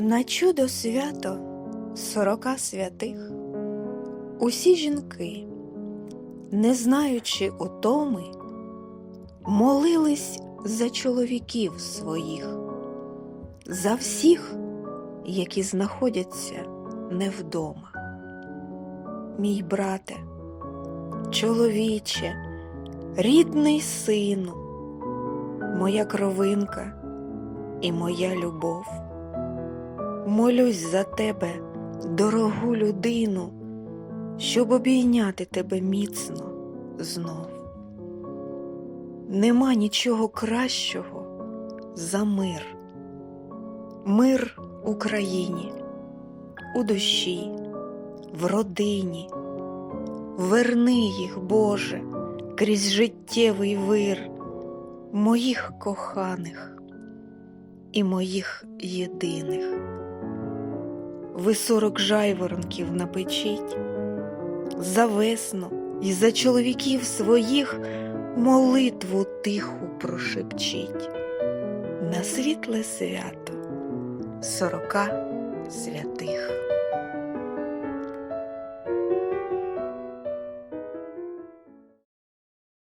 На чудо свято сорока святих усі жінки, не знаючи утоми, молились за чоловіків своїх, за всіх, які знаходяться не вдома. Мій брате, чоловіче, рідний сину, моя кровинка і моя любов. Молюсь за тебе, дорогу людину, щоб обійняти тебе міцно знов. Нема нічого кращого за мир, мир Україні, у душі, в родині. Верни їх, Боже, крізь життєвий вир моїх коханих і моїх єдиних. Ви сорок жайворонків напечіть, за весну і за чоловіків своїх молитву тиху прошепчіть на світле свято сорока святих.